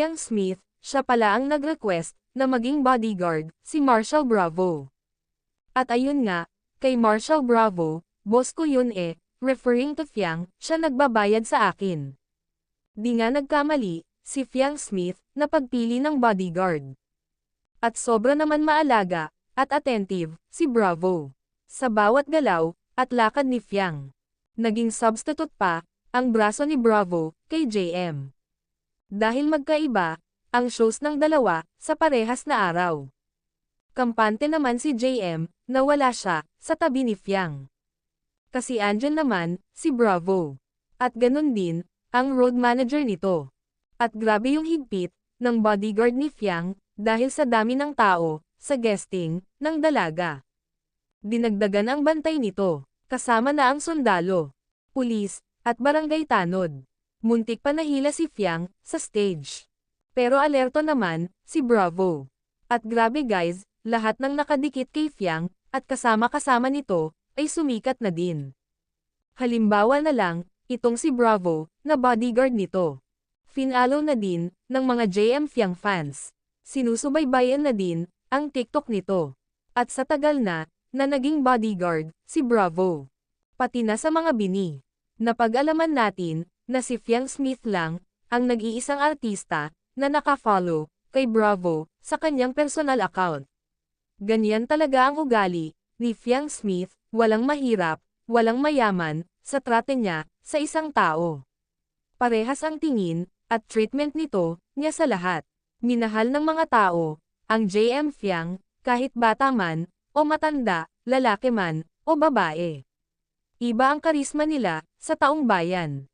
Fiang Smith, siya pala ang nag-request na maging bodyguard, si Marshall Bravo. At ayun nga, kay Marshall Bravo, boss ko yun eh, referring to Fiang, siya nagbabayad sa akin. Di nga nagkamali, si Fiang Smith, na pagpili ng bodyguard. At sobra naman maalaga, at attentive, si Bravo. Sa bawat galaw, at lakad ni Fiang. Naging substitute pa, ang braso ni Bravo, kay JM. Dahil magkaiba, ang shows ng dalawa, sa parehas na araw. Kampante naman si JM, na wala siya, sa tabi ni Fiang. Kasi andyan naman, si Bravo. At ganun din, ang road manager nito. At grabe yung higpit, ng bodyguard ni Fiang, dahil sa dami ng tao, sa guesting, ng dalaga. Dinagdagan ang bantay nito, kasama na ang sundalo, pulis, at barangay tanod. Muntik pa nahila si Fiang, sa stage. Pero alerto naman, si Bravo. At grabe guys, lahat ng nakadikit kay Fiang, at kasama-kasama nito, ay sumikat na din. Halimbawa na lang, itong si Bravo, na bodyguard nito. Finalo na din, ng mga JM Fiang fans. Sinusubaybayan na din, ang TikTok nito. At sa tagal na, na naging bodyguard, si Bravo. Pati na sa mga bini. Napag-alaman natin, na si Fiang Smith lang, ang nag-iisang artista, na nakafollow, kay Bravo, sa kanyang personal account. Ganyan talaga ang ugali, ni Fiang Smith, walang mahirap, walang mayaman, sa trate niya, sa isang tao. Parehas ang tingin, at treatment nito, niya sa lahat. Minahal ng mga tao, ang JM Fiang, kahit bata man, o matanda, lalaki man, o babae. Iba ang karisma nila, sa taong bayan.